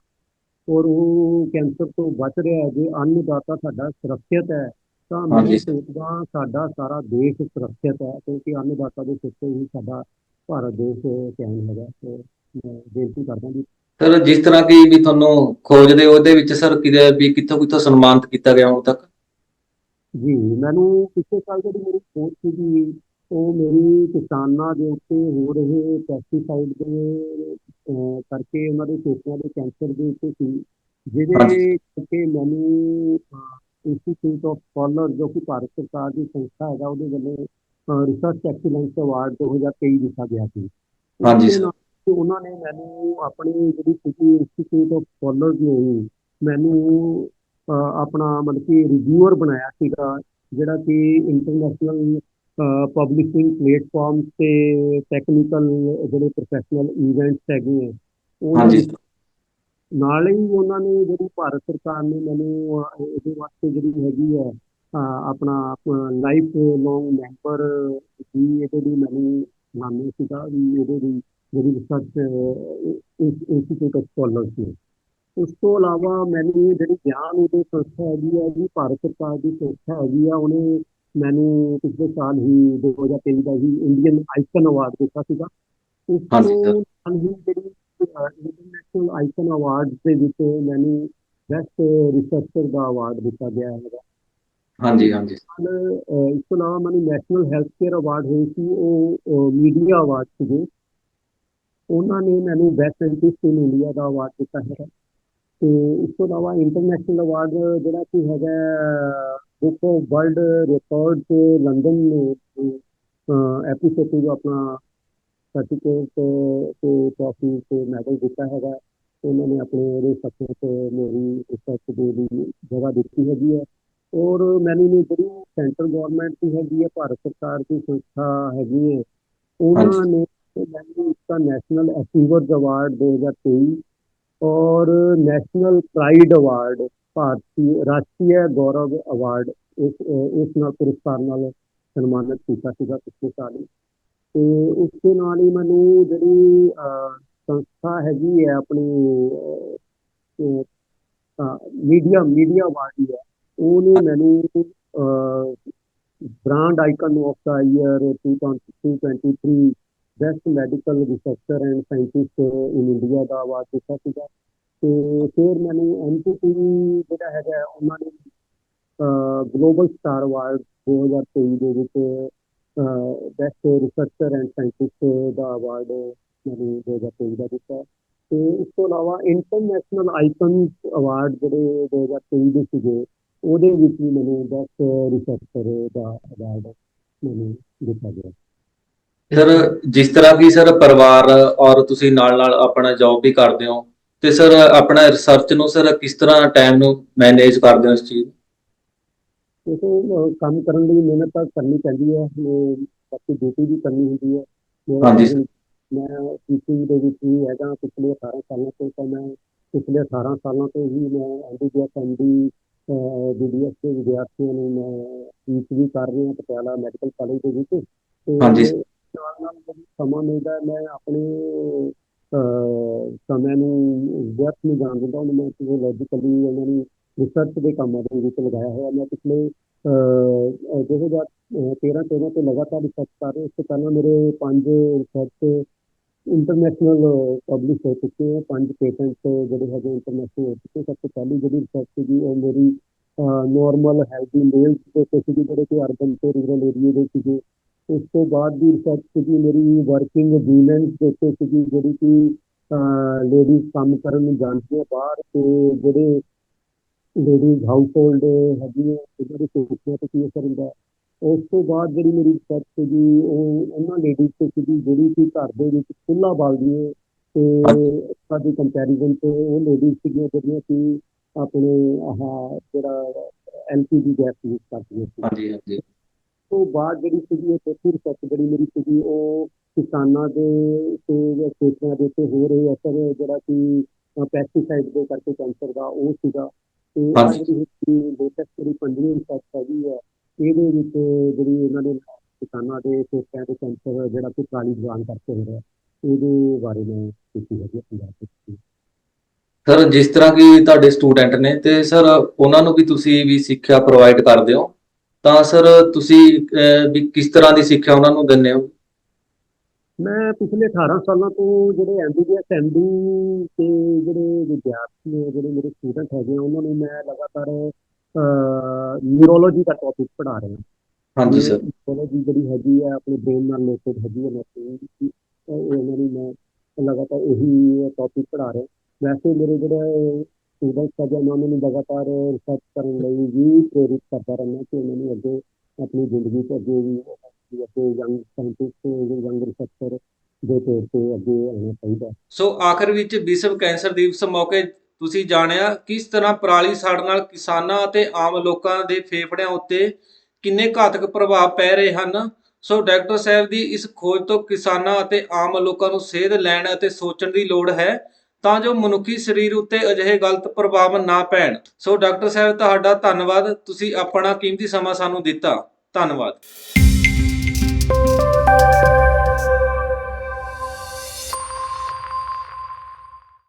ਔਰ ਉਹ ਕੈਂਸਰ ਤੋਂ ਬਚ ਰਿਹਾ ਜੇ ਅੰਨਦਾਤਾ ਸਾਡਾ ਸੁਰੱਖਿਅਤ ਹੈ ਤਾਂ ਮੈਂ। ਸੋਚਦਾ ਸਾਡਾ ਸਾਰਾ ਦੇਸ਼ ਸੁਰੱਖਿਅਤ ਹੈ ਕਿਉਂਕਿ ਅੰਨਦਾਤਾ ਦੇ ਸਿਰ ਤੇ ਹੀ ਸਾਡਾ ਭਾਰਤ ਦੇਸ਼ ਕਾਇਮ ਹੈਗਾ। ਤੇ ਮੈਂ ਬੇਨਤੀ ਕਰਦਾ ਵੀ
ਸਰ ਜਿਸ ਤਰ੍ਹਾਂ ਕਿ ਵੀ ਤੁਹਾਨੂੰ ਖੋਜ ਦੇ ਉਹਦੇ ਵਿੱਚ ਸਰ ਕਿਤੇ ਵੀ ਕਿੱਥੋਂ ਕਿੱਥੋਂ ਸਨਮਾਨਿਤ ਕੀਤਾ ਗਿਆ ਹੁਣ ਤੱਕ
ਜੀ ਮੈਨੂੰ ਪਿਛਲੇ ਸਾਲ ਜਿਹੜੀ ਮੇਰੀ ਖੋਜ ਸੀਗੀ ਉਹ ਮੇਰੀ ਕਿਸਾਨਾਂ ਦੇ ਉੱਤੇ ਹੋ ਰਹੇ ਪੈਸਟੀਸਾਈਡ ਦੇ ਕਰਕੇ ਉਹਨਾਂ ਦੇ ਫੇਫੜਿਆਂ ਦੇ ਕੈਂਸਰ ਦੇ ਉੱਤੇ ਸੀ ਜਿਹਦੇ। ਕਰਕੇ ਮੈਨੂੰ ਇੰਸਟੀਚਿਊਟ ਆਫ ਸਕਾਲਰ ਜੋ ਕਿ ਭਾਰਤ ਸਰਕਾਰ ਦੀ ਸੰਸਥਾ ਹੈਗਾ ਉਹਦੇ ਵੱਲੋਂ ਰਿਸਰਚ ਐਕਸੀਲੈਂਸ ਅਵਾਰਡ 2023 ਦਿੱਤਾ ਗਿਆ ਸੀ
ਹਾਂਜੀ ਸਰ।
ਤੇ ਉਹਨਾਂ ਨੇ ਮੈਨੂੰ ਆਪਣੀ ਜਿਹੜੀ ਸੀਗੀ ਇੰਸਟੀਚਿਊਟ ਆਫ ਸਕਾਲਰ ਨੇ ਮੈਨੂੰ ਆਪਣਾ ਮਤਲਬ ਕਿ ਰਿਵਿਊਅਰ ਬਣਾਇਆ ਸੀਗਾ ਜਿਹੜਾ ਕਿ ਇੰਟਰਨੈਸ਼ਨਲ ਪਬਲਿਸ਼ਿੰਗ ਪਲੇਟਫਾਰਮ ਤੇ ਟੈਕਨੀਕਲ ਜਿਹੜੇ ਪ੍ਰੋਫੈਸ਼ਨਲ ਇਵੈਂਟਸ ਹੈਗੇ ਉਹਨਾਂ ਨਾਲ ਹੀ ਉਹਨਾਂ ਨੇ ਜਿਹੜੀ ਭਾਰਤ ਸਰਕਾਰ ਨੇ ਮੈਨੂੰ ਇਹਦੇ ਵਾਸਤੇ ਜਿਹੜੀ ਹੈਗੀ ਹੈ ਆਪਣਾ ਲਾਈਫ ਲੌਂਗ ਮੈਂਬਰ ਦੀ ਇਹਦੇ ਲਈ ਮੈਨੂੰ ਨਾਮੇ ਸੀਗਾ ਵੀ ਇਹਦੇ ਲਈ ਜਿਹੜੀ ਰਿਸਰਚ ਇੰਸਟੀਚਿਊਟ ਆਫ ਸਕਾਲਰਸ ਨੇ ਉਸ ਤੋਂ ਇਲਾਵਾ ਮੈਨੂੰ ਜਿਹੜੀ ਗਿਆਨ ਉਦੈ ਸੰਸਥਾ ਹੈਗੀ ਹੈ ਜੀ ਭਾਰਤ ਸਰਕਾਰ ਦੀ ਸੰਸਥਾ ਹੈਗੀ ਆ ਉਹਨੇ ਮੈਨੂੰ ਪਿਛਲੇ ਸਾਲ ਹੀ 2023 ਦਾ ਹੀ ਇੰਡੀਅਨ ਆਈਕਨ ਅਵਾਰਡ ਦਿੱਤਾ ਸੀਗਾ। ਉਸ ਤੋਂ। ਨਾਲ ਹੀ ਜਿਹੜੀ ਇੰਟਰਨੈਸ਼ਨਲ ਆਈਕਨ ਅਵਾਰਡ ਦੇ ਵਿੱਚ ਮੈਨੂੰ ਬੈਸਟ ਰਿਸਰਚਰ ਦਾ ਅਵਾਰਡ ਦਿੱਤਾ ਗਿਆ ਹੈਗਾ।
ਹਾਂਜੀ ਹਾਂਜੀ
ਇਸ ਤੋਂ ਇਲਾਵਾ ਮੈਨੂੰ ਨੈਸ਼ਨਲ ਹੈਲਥ ਕੇਅਰ ਅਵਾਰਡ ਹੋਏ ਸੀ ਉਹ ਮੀਡੀਆ ਅਵਾਰਡ ਸੀਗੇ। ਉਹਨਾਂ ਨੇ ਮੈਨੂੰ ਬੈਸਟ ਸਾਇੰਟਿਸਟ ਇਨ ਇੰਡੀਆ ਦਾ ਅਵਾਰਡ ਦਿੱਤਾ ਹੈਗਾ ਤੇ ਇਸ ਤੋਂ ਇਲਾਵਾ ਇੰਟਰਨੈਸ਼ਨਲ ਅਵਾਰਡ ਜਿਹੜਾ ਕਿ ਹੈਗਾ ਬੁੱਕ ਆਫ ਵਰਲਡ ਰਿਕਾਰਡ ਤੇ ਲੰਡਨ ਨੇ ਐਪੀਸੋਡ ਜੋ ਆਪਣਾ ਸਰਟੀਫਿਕੇਟ ਤੇ ਟਰਾਫੀ ਤੇ ਮੈਡਲ ਦਿੱਤਾ ਹੈਗਾ ਉਹਨਾਂ ਨੇ ਆਪਣੇ ਰਿਸਰਚ ਤੇ ਮੇਰੀ ਰਿਸਰਚ ਦੇ ਲਈ ਜਗ੍ਹਾ ਦਿੱਤੀ ਹੈਗੀ ਹੈ। ਔਰ ਮੈਨੂੰ ਨੇ ਜਿਹੜੀ ਸੈਂਟਰ ਗਵਰਨਮੈਂਟ ਦੀ ਹੈਗੀ ਹੈ ਭਾਰਤ ਸਰਕਾਰ ਦੀ ਸੰਸਥਾ ਹੈਗੀ ਹੈ ਉਹਨਾਂ ਨੇ ਮੈਨੂੰ ਇਸਦਾ ਨੈਸ਼ਨਲ ਅਚੀਵਰਸ 2023 ਔਰ ਨੈਸ਼ਨਲ ਪ੍ਰਾਈਡ ਅਵਾਰਡ ਭਾਰਤੀ ਰਾਸ਼ਟਰੀ ਗੌਰਵ ਅਵਾਰਡ ਇਸ ਇਸ ਨਾਲ ਪੁਰਸਕਾਰ ਨਾਲ ਸਨਮਾਨਿਤ ਕੀਤਾ ਸੀਗਾ ਪਿਛਲੇ ਸਾਲ ਤੇ ਉਸ ਦੇ ਨਾਲ ਹੀ ਮੈਨੂੰ ਜਿਹੜੀ ਸੰਸਥਾ ਹੈਗੀ ਹੈ ਆਪਣੀ ਮੀਡੀਆ ਮੀਡੀਆ ਵਾਲੀ ਹੈ ਉਹਨੇ ਮੈਨੂੰ brand icon of the year 2023 best medical researcher and scientist in India the award ਦਿੱਤਾ ਸੀਗਾ। ਤੇ ਫਿਰ ਮੈਨੂੰ ਐਨਪੀਟੀ ਜਿਹੜਾ ਹੈਗਾ ਉਹਨਾਂ ਨੇ ਗਲੋਬਲ ਸਟਾਰ ਅਵਾਰਡ 2023 ਦੇ ਵਿੱਚ ਬੈਸਟ ਰਿਸਰਚਰ ਐਂਡ ਸਾਇੰਟਿਸਟ ਦਾ ਅਵਾਰਡ ਮੈਨੂੰ 2023 ਦਾ ਦਿੱਤਾ। ਤੇ ਇਸ ਤੋਂ ਇਲਾਵਾ ਇੰਟਰਨੈਸ਼ਨਲ ਆਈਕਨਸ ਅਵਾਰਡ ਜਿਹੜੇ 2023 ਦੇ ਸੀਗੇ, ਉਹਦੇ ਵਿੱਚ ਵੀ ਮੈਨੂੰ ਬੈਸਟ ਰਿਸਰਚਰ ਦਾ ਅਵਾਰਡ ਮੈਨੂੰ ਦਿੱਤਾ ਗਿਆ।
ਸਰ ਜਿਸ ਤਰ੍ਹਾਂ ਕਿ ਸਰ ਪਰਿਵਾਰ ਔਰ ਤੁਸੀਂ ਨਾਲ ਨਾਲ ਆਪਣਾ ਜੌਬ ਵੀ ਕਰਦੇ ਹੋ ਤੇ ਸਰ ਆਪਣਾ ਰਿਸਰਚ ਨੂੰ ਸਰ ਕਿਸ ਤਰ੍ਹਾਂ ਟਾਈਮ ਨੂੰ ਮੈਨੇਜ ਕਰਦੇ ਹੋ ਇਸ ਚੀਜ਼?
ਦੇਖੋ ਕੰਮ ਕਰਨ ਲਈ ਮਿਹਨਤ ਤਾਂ ਕਰਨੀ ਪੈਂਦੀ ਹੈ ਉਹ ਬਾਕੀ ਡਿਊਟੀ ਵੀ ਕਰਨੀ ਹੁੰਦੀ ਹੈ
ਹਾਂਜੀ।
ਮੈਂ ਟੀਚਿੰਗ ਦੇ ਵਿੱਚ ਵੀ ਹੈਗਾ ਪਿਛਲੇ 18 ਸਾਲਾਂ ਤੋਂ ਤਾਂ ਮੈਂ ਪਿਛਲੇ 18 ਸਾਲਾਂ ਤੋਂ ਹੀ ਮੈਂ ਐਮਬੀਬੀਐਸ ਐਮਡੀ ਬੀਡੀਐਸ ਦੇ ਵਿਦਿਆਰਥੀਆਂ ਨੂੰ ਮੈਂ ਟੀਚ ਵੀ ਕਰ ਰਿਹਾ ਪਟਿਆਲਾ ਮੈਡੀਕਲ ਕਾਲਜ ਦੇ ਵਿੱਚ
ਹਾਂਜੀ।
ਨਾਲ ਨਾਲ ਮੈਨੂੰ ਸਮਾਂ ਮਿਲਦਾ ਹੈ, ਮੈਂ ਆਪਣੇ ਅਹ, ਸਮੇਂ ਨੂੰ ਵਿਅਰਥ ਨਹੀਂ ਜਾਣ ਦਿੰਦਾ ਉਹਨੂੰ ਮੈਂ ਫਿਜ਼ੀਓਲੋਜੀਕਲੀ ਉਹਨਾਂ ਨੂੰ ਰਿਸਰਚ ਦੇ ਕੰਮਾਂ ਦੇ ਵਿੱਚ ਲਗਾਇਆ ਹੋਇਆ। ਮੈਂ ਪਿਛਲੇ ਅਹ, ਦੋ ਹਜ਼ਾਰ ਤੇਰਾਂ ਚੌਦਾਂ ਤੋਂ ਲਗਾਤਾਰ ਰਿਸਰਚ ਕਰ ਰਿਹਾ। ਇਸ ਤੋਂ ਪਹਿਲਾਂ ਮੇਰੇ ਪੰਜ ਰਿਸਰਚ ਇੰਟਰਨੈਸ਼ਨਲ ਪਬਲਿਸ਼ ਹੋ ਚੁੱਕੇ ਹੈ। ਪੰਜ ਪੇਟੈਂਟ ਜਿਹੜੇ ਹੈਗੇ ਇੰਟਰਨੈਸ਼ਨਲ ਹੋ ਚੁੱਕੇ। ਸਭ ਤੋਂ ਪਹਿਲੀ ਜਿਹੜੀ ਰਿਸਰਚ ਸੀਗੀ ਉਹ ਮੇਰੀ ਨਾਰਮਲ ਹੈਲਥੀ ਮੇਲਸ ਦੇ ਉੱਤੇ ਸੀਗੀ। ਜਿਹੜੇ ਕਿ ਅਰਬਨ ਤੇ ਰੂਰਲ ਏਰੀਆ ਦੇ ਸੀਗੇ। ਉਸ ਤੋਂ ਬਾਅਦ ਦੀ ਰਿਸਰਚ ਸੀਗੀ ਮੇਰੀ ਵਰਕਿੰਗ ਵੂਮਨਸ ਦੇ ਉੱਤੇ ਜਿਹੜੀ ਕਿ ਲੇਡੀਜ਼ ਕੰਮ ਕਰਨ ਨੂੰ ਜਾਂਦੀਆਂ ਬਾਹਰ, ਤੇ ਜਿਹੜੇ ਲੇਡੀਜ਼ ਹਾਊਸ ਹੋਲਡ ਹੈਗੀਆਂ, ਉਹਨਾਂ ਦੀ ਸੋਚਾਂ ਤੇ ਕੀ ਅਸਰ ਹੁੰਦਾ। ਉਸ ਤੋਂ ਬਾਅਦ ਜਿਹੜੀ ਮੇਰੀ ਰਿਸਰਚ ਸੀਗੀ, ਉਹ ਉਹਨਾਂ ਲੇਡੀਜ਼ ਤੇ ਸੀਗੀ, ਜਿਹੜੀ ਕਿ ਘਰ ਦੇ ਵਿੱਚ ਚੁੱਲ੍ਹਾ ਬਾਲਦੀਆਂ, ਤੇ ਸਾਡੀ ਕੰਪੈਰੀਜ਼ਨ ਤੇ ਉਹ ਲੇਡੀਜ਼ ਸੀਗੀਆਂ ਜਿਹੜੀਆਂ ਕਿ ਆਪਣੇ ਆਹ ਜਿਹੜਾ ਐਲਪੀਜੀ ਗੈਸ ਯੂਜ਼ ਕਰਦੀਆਂ ਸੀ।
ਹਾਂਜੀ ਹਾਂਜੀ।
ਤੋਂ ਬਾਅਦ ਜਿਹੜੀ ਸੀਗੀ ਉਹ ਚੌਥੀ ਰਿਸਰਚ ਜਿਹੜੀ ਮੇਰੀ ਸੀਗੀ ਉਹ ਕਿਸਾਨਾਂ ਦੇ ਤੇ ਖੇਤਾਂ ਦੇ ਉੱਤੇ ਹੋ ਰਹੇ ਅਸਰ ਜਿਹੜਾ ਕਿ ਪੈਸਟੀਸਾਈਡ ਦੇ ਕਰਕੇ ਕੈਂਸਰ ਦਾ ਉਹ ਸੀਗਾ। ਤੇ
ਹਾਂਜੀ।
ਜਿਹੜੀ ਲੇਟੈਸਟ ਜਿਹੜੀ ਪੰਜਵੀਂ ਰਿਸਰਚ ਹੈਗੀ ਹੈ ਇਹਦੇ ਵਿੱਚ ਜਿਹੜੀ ਇਹਨਾਂ ਨੇ ਕਿਸਾਨਾਂ ਦੇ ਖੇਤਾਂ ਦੇ ਕੈਂਸਰ ਜਿਹੜਾ ਕਿ ਪਰਾਲੀ ਜਵਾਨ ਕਰਕੇ ਹੋ ਰਿਹਾ ਇਹਦੇ ਬਾਰੇ ਮੈਂ ਕੀਤੀ ਹੈਗੀ ਪੰਜਾਬ ਵਿੱਚ
ਸਰ ਜਿਸ ਤਰ੍ਹਾਂ ਕਿ ਤੁਹਾਡੇ ਸਟੂਡੈਂਟ ਨੇ ਤੇ ਸਰ ਉਹਨਾਂ ਨੂੰ ਵੀ ਤੁਸੀਂ ਵੀ ਸਿੱਖਿਆ ਪ੍ਰੋਵਾਈਡ ਕਰਦੇ ਹੋ? ਤਾਂ ਸਰ ਤੁਸੀਂ ਵੀ ਕਿਸ ਤਰ੍ਹਾਂ ਦੀ ਸਿੱਖਿਆ ਉਹਨਾਂ ਨੂੰ ਦਿੰਦੇ ਹੋ?
ਮੈਂ ਪਿਛਲੇ 18 ਸਾਲਾਂ ਤੋਂ ਜਿਹੜੇ ਐਮਬੀਬੀਐਸ ਐਮਡੀ ਤੇ ਜਿਹੜੇ ਵਿਦਿਆਰਥੀ ਨੇ ਜਿਹੜੇ ਮੇਰੇ ਸਟੂਡੈਂਟ ਹੈਗੇ ਆ ਉਹਨਾਂ ਨੂੰ ਮੈਂ ਲਗਾਤਾਰ ਨਿਊਰੋਲੋਜੀ ਦਾ ਟੌਪਿਕ ਪੜ੍ਹਾ ਰਿਹਾ
ਹਾਂਜੀ ਸਰ।
ਨਿਊਰੋਲੋਜੀ ਜਿਹੜੀ ਹੈਗੀ ਆ ਆਪਣੇ ਬ੍ਰੇਨ ਨਾਲ ਰਿਲੇਟਡ ਹੈਗੀ ਹੈ ਮੈਂ ਉਹਨਾਂ ਨੂੰ ਮੈਂ ਲਗਾਤਾਰ ਇਹੀ ਟੌਪਿਕ ਪੜ੍ਹਾ ਰਿਹਾ। ਵੈਸੇ ਮੇਰੇ ਜਿਹੜੇ ਸਟੂਡੈਂਟਸ ਹੈਗੇ ਆ, ਉਹਨਾਂ ਨੂੰ ਲਗਾਤਾਰ ਰਿਸਰਚ ਕਰਨ ਲਈ ਵੀ ਪ੍ਰੇਰਿਤ ਕਰਦਾ ਰਹਿੰਦਾ ਕਿ ਉਹਨਾਂ ਨੂੰ ਅੱਗੇ ਆਪਣੀ ਜ਼ਿੰਦਗੀ 'ਚ ਅੱਗੇ ਵੀ ਅੱਗੇ ਯੰਗ ਸਾਇੰਟਿਸਟ ਯੰਗ ਰਿਸਰਚਰ ਦੇ ਤੌਰ ਤੇ ਅੱਗੇ ਆਉਣਾ ਚਾਹੀਦਾ
ਸੋ ਆਖਰ ਵਿੱਚ ਵਿਸ਼ਵ ਕੈਂਸਰ ਦਿਵਸ ਮੌਕੇ ਤੁਸੀਂ ਜਾਣਿਆ ਕਿਸ ਤਰ੍ਹਾਂ ਪਰਾਲੀ ਸਾੜ ਨਾਲ ਕਿਸਾਨਾਂ ਅਤੇ ਆਮ ਲੋਕਾਂ ਦੇ ਫੇਫੜਿਆਂ ਉੱਤੇ ਕਿੰਨੇ ਘਾਤਕ ਪ੍ਰਭਾਵ ਪੈ ਰਹੇ ਹਨ? ਸੋ ਡਾਕਟਰ ਸਾਹਿਬ ਦੀ ਇਸ ਖੋਜ ਤੋਂ ਕਿਸਾਨਾਂ ਅਤੇ ਆਮ ਲੋਕਾਂ ਨੂੰ ਸੇਧ ਲੈਣ ਅਤੇ ਸੋਚਣ ਦੀ ਲੋੜ ਹੈ। ਤਾਂ ਜੋ ਮਨੁੱਖੀ ਸਰੀਰ ਉੱਤੇ ਅਜਿਹੇ ਗਲਤ ਪ੍ਰਭਾਵ ਨਾ ਪੈਣ। ਸੋ ਡਾਕਟਰ ਸਾਹਿਬ, ਤੁਹਾਡਾ ਧੰਨਵਾਦ। ਤੁਸੀਂ ਆਪਣਾ ਕੀਮਤੀ ਸਮਾਂ ਸਾਨੂੰ ਦਿੱਤਾ। ਧੰਨਵਾਦ।